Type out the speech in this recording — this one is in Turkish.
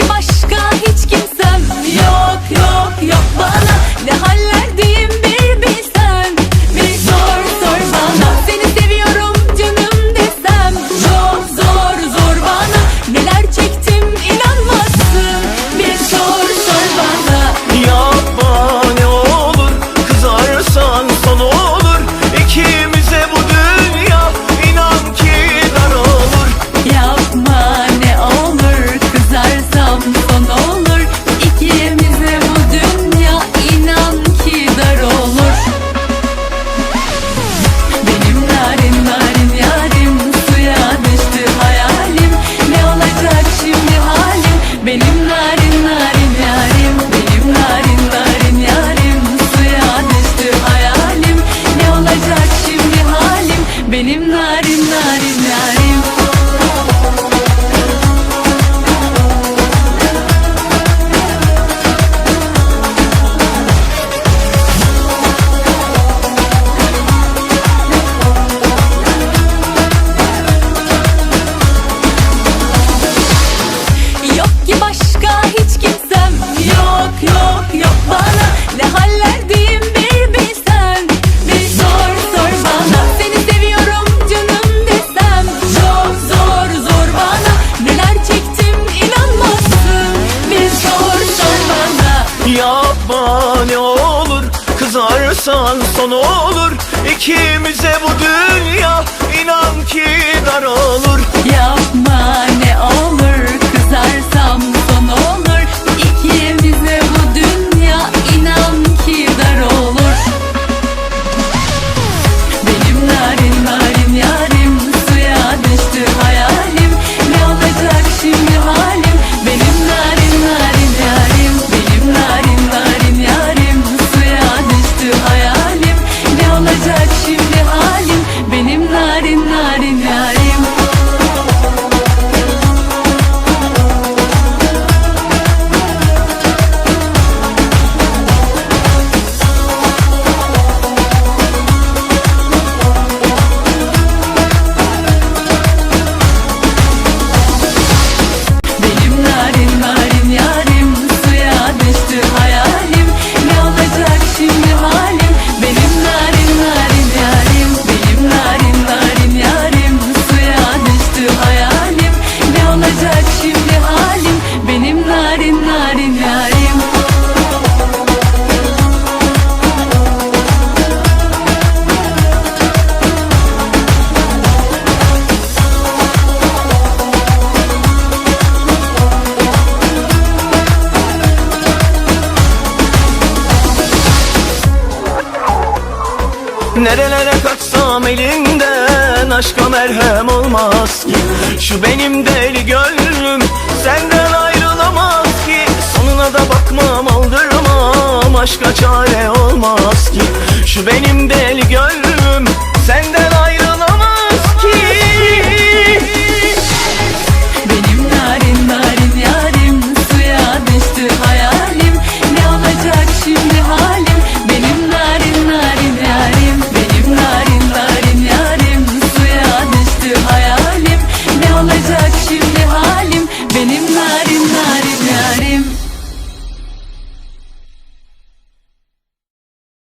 Yavaş Yapma ne olur Kızarsan son olur. İkimize bu dünya Nerelere kaçsam elinden aşka merhem olmaz ki. Şu benim deli gönlüm senden ayrılamaz ki. Sonuna da bakmam aldırmam aşka çare olmaz ki. Şu benim deli gönlüm senden Benim narim narim. yarim